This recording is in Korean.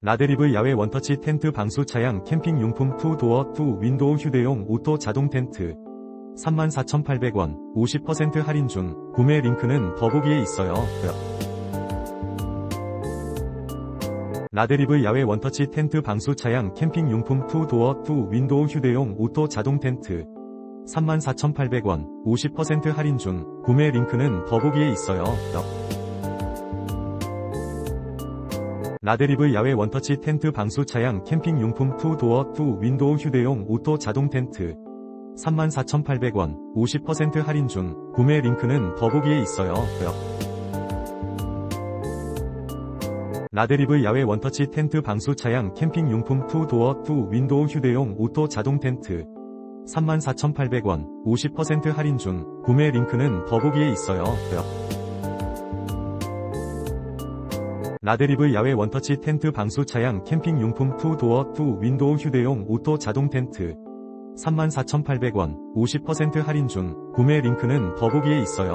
라데리브 야외 원터치 텐트 방수 차양 캠핑 용품 2도어 2 윈도우 휴대용 오토 자동 텐트 34,800원 50% 할인 중 구매 링크는 더보기에 있어요. 라데리브 야외 원터치 텐트 방수 차양 캠핑 용품 2도어 2 윈도우 휴대용 오토 자동 텐트 34,800원 50% 할인 중 구매 링크는 더보기에 있어요. 라데리브 야외 원터치 텐트 방수 차양 캠핑 용품 2도어 2 윈도우 휴대용 오토 자동 텐트 34,800원 50% 할인 중 구매 링크는 더보기에 있어요. 라데리브 야외 원터치 텐트 방수 차양 캠핑 용품 2도어 2 윈도우 휴대용 오토 자동 텐트 34,800원 50% 할인 중 구매 링크는 더보기에 있어요. 라데리브 야외 원터치 텐트 방수 차양 캠핑 용품 2도어 2 윈도우 휴대용 오토 자동 텐트 34,800원 50% 할인 중 구매 링크는 더보기에 있어요.